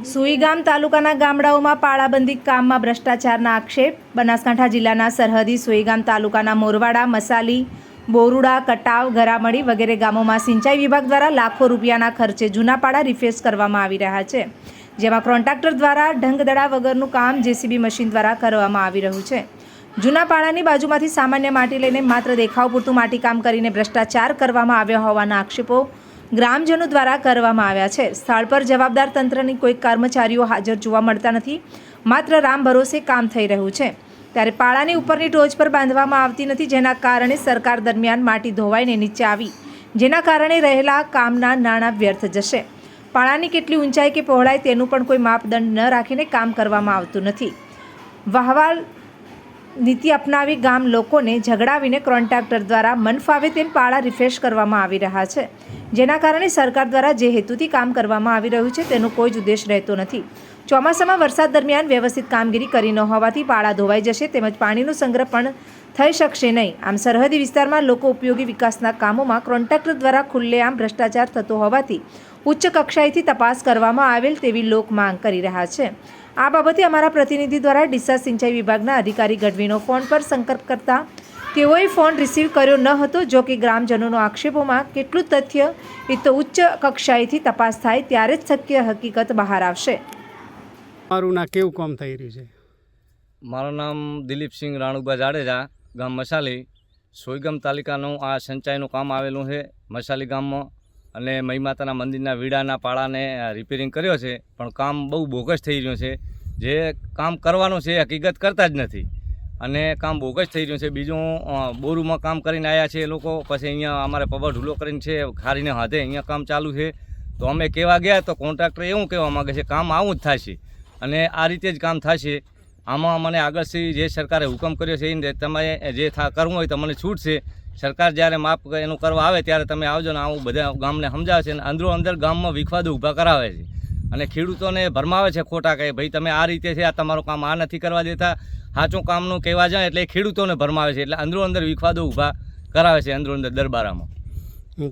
સુઈગામ તાલુકાના ગામડાઓમાં પાળાબંધી કામમાં ભ્રષ્ટાચારના આક્ષેપ. બનાસકાંઠા જિલ્લાના સરહદી સુઈગામ તાલુકાના મોરવાડા, મસાલી, બોરુડા, કટાવ, ગરામડી વગેરે ગામોમાં સિંચાઈ વિભાગ દ્વારા લાખો રૂપિયાના ખર્ચે જૂના પાડા રિફેસ કરવામાં આવી રહ્યા છે. જેમાં કોન્ટ્રાક્ટર દ્વારા ઢંગદડા વગરનું કામ જેસીબી મશીન દ્વારા કરવામાં આવી રહ્યું છે. જૂના પાડાની બાજુમાંથી સામાન્ય માટી લઈને માત્ર દેખાવ પૂરતું માટીકામ કરીને ભ્રષ્ટાચાર કરવામાં આવ્યો હોવાના આક્ષેપો ગ્રામજનો દ્વારા કરવામાં આવ્યા છે. સ્થળ પર જવાબદાર તંત્રની કોઈ કર્મચારીઓ હાજર જોવા મળતા નથી. માત્ર રામ ભરોસે કામ થઈ રહ્યું છે. ત્યારે પાળાની ઉપરની ટોચ પર બાંધવામાં આવતી નથી, જેના કારણે સરકાર દરમિયાન માટી ધોવાઈને નીચે આવી. જેના કારણે રહેલા કામના નાણાં વ્યર્થ જશે. પાળાની કેટલી ઊંચાઈ કે પહોળાઈ તેનું પણ કોઈ માપદંડ ન રાખીને કામ કરવામાં આવતું નથી. વાહવાલ નીતિ અપનાવી ગામ લોકોને ઝઘડાવીને કોન્ટ્રાક્ટર દ્વારા મન ફાવે તેમ પાળા રિફ્રેશ કરવામાં આવી રહ્યા છે. જેના કારણે સરકાર દ્વારા જે હેતુથી કામ કરવામાં આવી રહ્યું છે તેનો કોઈ જ ઉદ્દેશ રહેતો નથી. ચોમાસામાં વરસાદ દરમિયાન વ્યવસ્થિત કામગીરી કરી ન હોવાથી પાળા ધોવાઈ જશે તેમજ પાણીનો સંગ્રહ પણ થઈ શકશે નહીં. આમ સરહદી વિસ્તારમાં લોકો ઉપયોગી વિકાસના કામોમાં કોન્ટ્રાક્ટર દ્વારા ખુલ્લેઆમ ભ્રષ્ટાચાર થતો હોવાથી ઉચ્ચ કક્ષાએથી તપાસ કરવામાં આવેલ તેવી લોક માંગ કરી રહ્યા છે. આ બાબતે અમારા પ્રતિનિધિ દ્વારા ડીસા સિંચાઈ વિભાગના અધિકારી ગઢવીનો ફોન પર સંપર્ક કરતા તેઓએ ફોન રિસીવ કર્યો ન હતો જો કે ગ્રામજનોનો આક્ષેપોમાં કેટલું તથ્ય એ તો ઉચ્ચ કક્ષાએથી તપાસ થાય ત્યારે જ શક્ય હકીકત બહાર આવશે. મારું ના કેવું કામ થઈ રહ્યું છે? મારું નામ દિલીપસિંહ રાણુબા જાડેજા ગામ મસાલી. સોયગામ તાલુકાનું આ સિંચાઈનું કામ આવેલું છે મસાલી ગામમાં. અને મહી માતાના મંદિરના વીડાના પાળાને રિપેરિંગ કર્યો છે પણ કામ બહુ બોગસ થઈ રહ્યું છે. જે કામ કરવાનું છે એ હકીકત કરતા જ નથી. અને કામ બોગસ થઈ રહ્યું છે. બીજું બોરુમાં કામ કરીને આવ્યા છે એ લોકો. પછી અહીંયા અમારે પબર ઢૂલો કરીને છે, ખારીને હાથે અહીંયા કામ ચાલુ છે. તો અમે કહેવા ગયા તો કોન્ટ્રાક્ટર એવું કહેવા માગે છે, કામ આવું જ થશે. અને આ રીતે જ કામ થશે. આમાં મને આગળથી જે સરકારે હુકમ કર્યો છે એ તમે જે થા, કરવું હોય તો મને છૂટ છે સરકાર જ્યારે માપ એનું કરવા આવે ત્યારે તમે આવજો ને આવું બધા ગામને સમજાવે છે અને અંદરો અંદર ગામમાં વિખવાદો ઊભા કરાવે છે. અને ખેડૂતોને ભરમાવે છે ખોટા કહે ભાઈ તમે આ રીતે છે આ તમારું કામ આ નથી કરવા દેતા. સાચું કામનું કહેવા જાય એટલે ખેડૂતોને ભરમાવે છે એટલે અંદરો અંદર વિખવાદો ઊભા કરાવે છે અંદરો અંદર દરબારામાં.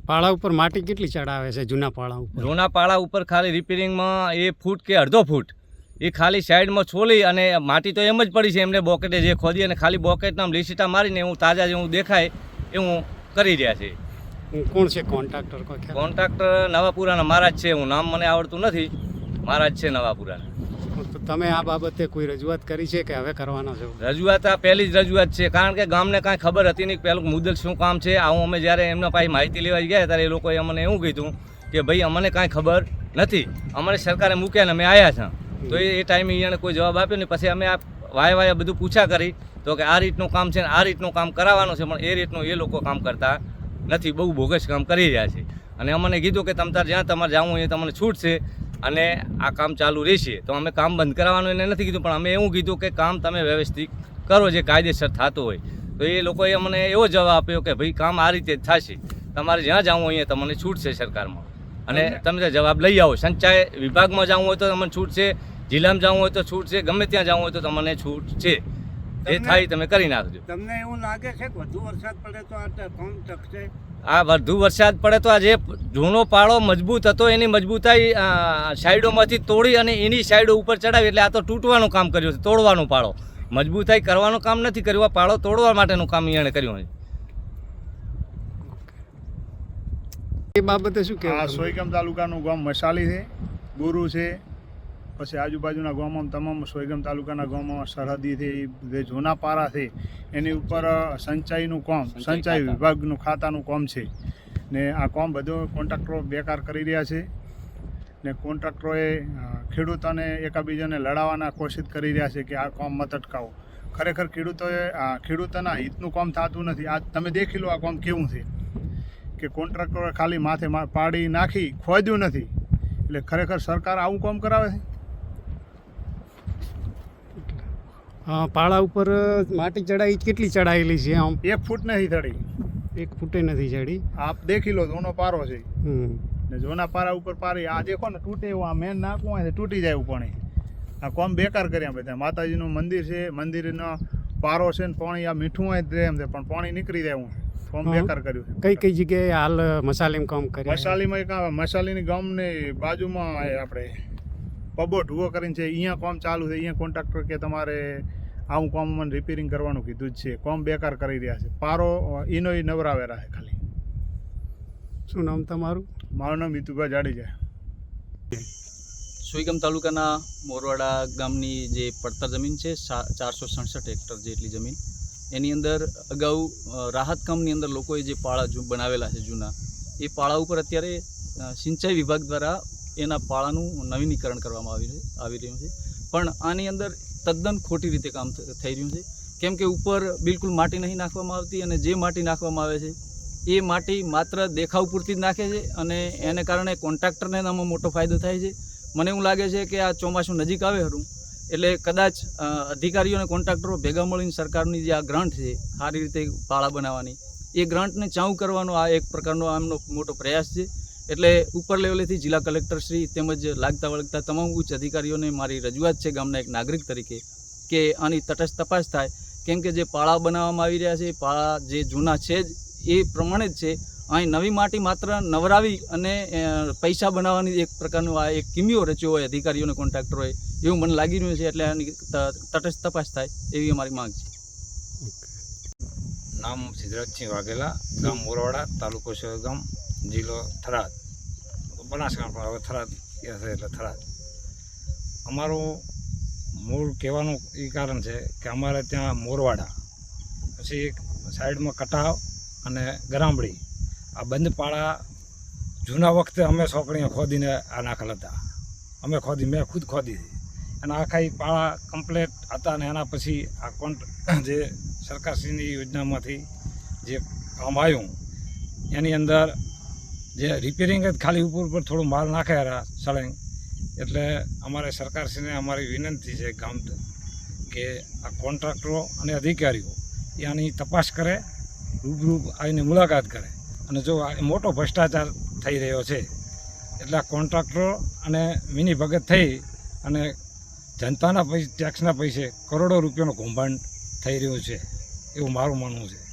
પાળા ઉપર માટી કેટલી ચડાવે છે જૂના પાળા ઉપર? જૂના પાળા ઉપર ખાલી રિપેરિંગમાં એ ફૂટ કે અડધો ફૂટ. એ ખાલી સાઈડમાં છોલી અને માટી તો એમ જ પડી છે એમને બોકેટે જે ખોદી અને ખાલી બોકેટના લીસીટા મારીને હું તાજા જેવું દેખાય એવું કરી રહ્યા છે. કોણ છે કોન્ટ્રાક્ટર કોન્ટ્રાક્ટર નવાપુરાના મહારાજ છે હું નામ મને આવડતું નથી. મહારાજ છે નવાપુરાના તો તમે આ બાબતે કોઈ રજૂઆત કરી છે કે હવે કરવાનો છો? રજૂઆત આ પહેલી જ રજૂઆત છે. કારણ કે ગામને કાંઈ ખબર હતી નહીં પહેલું મુદ્દલ શું કામ છે. આવું અમે જ્યારે એમના પાસે માહિતી લેવા ગયા ત્યારે એ લોકોએ અમને એવું કીધું કે ભાઈ અમને કાંઈ ખબર નથી. અમને સરકારે મૂક્યા ને અમે આવ્યા છે. તો એ ટાઈમે એને કોઈ જવાબ આપ્યો નહીં. પછી અમે આ વાય વાય બધું પૂછા કરી તો કે આ રીતનું કામ છે ને આ રીતનું કામ કરાવવાનું છે પણ એ રીતનું એ લોકો કામ કરતા નથી. બહુ બોગસ કામ કરી રહ્યા છે. અને અમને કીધું કે તમ તાર જ્યાં તમારે જવું એ તમને છૂટ છે અને આ કામ ચાલુ રહેશે. તો અમે કામ બંધ કરાવવાનું એને નથી કીધું પણ અમે એવું કીધું કે કામ તમે વ્યવસ્થિત કરો જે કાયદેસર થતું હોય. તો એ લોકોએ અમને એવો જવાબ આપ્યો કે ભાઈ કામ આ રીતે જ થશે. તમારે જ્યાં જવું હોય તમને છૂટ છે સરકારમાં. અને તમે જવાબ લઈ આવો. સંચાય વિભાગમાં જવું હોય તો તમને છૂટ છે જિલ્લામાં જવું હોય તો છૂટ છે ગમે ત્યાં જવું હોય તો તમને છૂટ છે. એ થાય તમે કરી નાખજો. તમને એવું લાગે છે કે વધુ વરસાદ પડે તો આ કામ ટકશે આ વધુ વરસાદ પડે તો આ જે જૂનો પાળો મજબૂત હતો એની મજબૂતાઈ સાઈડોમાંથી તોડી અને એની સાઈડો ઉપર ચડાવી એટલે આ તો તૂટવાનું કામ કર્યું છે તોડવાનું પાળો. મજબૂતાઈ કરવાનું કામ નથી કર્યું આ પાળો તોડવા માટેનું કામ એણે કર્યું છે એ બાબતે શું આ કહેવું સોયગામ તાલુકાનું ગામ મસાલી છે ગુરુ છે પછી આજુબાજુના ગામમાં તમામ સોયગામ તાલુકાના ગામમાં સરહદીથી જે જૂના પારા છે. એની ઉપર સંચાઈનું કામ સંચાઈ સંચાઈ વિભાગનું ખાતાનું કામ છે. ને આ કામ બધું કોન્ટ્રાક્ટરો બેકાર કરી રહ્યા છે. ને કોન્ટ્રાક્ટરોએ ખેડૂતોને એકાબીજાને લડાવવાના કોશિશ કરી રહ્યા છે કે આ કામ મત અટકાવો. ખરેખર ખેડૂતોએ આ ખેડૂતોના હિતનું કામ થતું નથી. આ તમે દેખી લો આ કામ કેવું છે. કે કોન્ટ્રાક્ટરોએ ખાલી માથે પાડી નાખી ખોદ્યું નથી. એટલે ખરેખર સરકાર આવું કામ કરાવે છે હા પાળા ઉપર માટી ચડાઈ કેટલી ચડાયેલી છે આમ? એક ફૂટ નથી ચડી. એક ફૂટે નથી ચડી? આપ દેખી લો જોનો પારો છે. ને જોના પારા ઉપર પારી આ દેખો ને તૂટે એવું આ મેન નાખવું હોય તૂટી જાય પણ આ કોમ બેકાર કર્યા બધા. માતાજીનું મંદિર છે મંદિરનો પારો છે ને પાણી આ મીઠું હોય એમ છે પણ પાણી નીકળી જાય હું કોમ બેકાર કર્યું કઈ કઈ જગ્યાએ હાલ મસાલીમ કામ કર્યું મસાલીમાં એક મસાલીની ગામની બાજુમાં આપણે પબો ઢુવો કરીને છે અહીંયા કોમ ચાલુ છે અહીંયા કોન્ટ્રાક્ટર કે તમારે આવું કોમ મને રિપેરિંગ કરવાનું કીધું જ છે. કોમ બેકાર કરી રહ્યા છે. પારો એનો એ નવરાવેરા છે ખાલી. શું નામ તમારું? મારું નામ મિતુભાઈ જાડેજા. સુઈગામ તાલુકાના મોરવાડા ગામની જે પડતર જમીન છે ચારસો સડસઠ હેક્ટર જેટલી જમીન. એની અંદર અગાઉ રાહત કામની અંદર લોકોએ જે પાળા જૂ બનાવેલા છે જૂના એ પાળા ઉપર અત્યારે સિંચાઈ વિભાગ દ્વારા એના પાળાનું નવીનીકરણ કરવામાં આવી રહ્યું આવી રહ્યું છે. પણ આની અંદર તદ્દન ખોટી રીતે કામ થઈ રહ્યું છે. કેમ કે ઉપર બિલકુલ માટી નહીં નાખવામાં આવતી અને જે માટી નાખવામાં આવે છે, એ માટી માત્ર દેખાવ પૂરતી જ નાખે છે અને એને કારણે કોન્ટ્રાક્ટરને આમાં મોટો ફાયદો થાય છે. મને એવું લાગે છે કે આ ચોમાસું નજીક આવે ખરું, એટલે કદાચ અધિકારીઓ અને કોન્ટ્રાક્ટરો ભેગા મળીને સરકારની જે આ ગ્રાન્ટ છે, સારી રીતે પાળા બનાવવાની, એ ગ્રાન્ટને ચાઉ કરવાનો આ એક પ્રકારનો આમનો મોટો પ્રયાસ છે. એટલે ઉપર લેવલેથી જિલ્લા કલેક્ટરશ્રી તેમજ લાગતા વળગતા તમામ ઉચ્ચ અધિકારીઓને મારી રજૂઆત છે ગામના એક નાગરિક તરીકે કે આની તટસ્થ તપાસ થાય. કેમ કે જે પાળા બનાવવામાં આવી રહ્યા છે પાળા જે જૂના છે જ, એ પ્રમાણે જ છે. અહીં નવી માટી માત્ર નવરાવી અને પૈસા બનાવવાની એક પ્રકારનો આ એક કિમિયો રચ્યો હોય, અધિકારીઓને કોન્ટ્રાક્ટર કોન્ટ્રાક્ટરોએ એવું મને લાગી રહ્યું છે, એટલે આની તટસ્થ તપાસ થાય, એવી અમારી માંગ છે. નામ સિદ્ધરાજસિંહ વાઘેલા, ગામ મોરવાડા, તાલુકો ગામ. જિલ્લો થરાદ બનાસકાંઠા હવે થરાદ છે એટલે થરાદ અમારું મૂળ કહેવાનું એ કારણ છે કે અમારે ત્યાં મોરવાડા પછી એક સાઈડમાં કટાવ અને ગરામડી આ બંધ પાળા જૂના વખતે અમે સોંકણીઓ ખોદીને આ નાખેલ હતા અમે ખોદી મેં ખુદ ખોદી હતી અને આખા એ પાળા કમ્પ્લેટ હતા અને એના પછી આ કોન્ટ જે સરકારશ્રીની યોજનામાંથી જે કામ આવ્યું એની અંદર જે રિપેરિંગ જ ખાલી ઉપર ઉપર થોડું માલ નાખે હારા સળંગ. એટલે અમારે સરકારશ્રીને અમારી વિનંતી છે ગામ કે આ કોન્ટ્રાક્ટરો અને અધિકારીઓ એ આની તપાસ કરે, રૂબરૂ આવીને મુલાકાત કરે. અને જો આ મોટો ભ્રષ્ટાચાર થઈ રહ્યો છે, એટલે આ કોન્ટ્રાક્ટરો અને મિની ભગત થઈ અને જનતાના પૈસા ટેક્સના પૈસે કરોડો રૂપિયાનું કૌભાંડ થઈ રહ્યું છે, એવું મારું માનવું છે.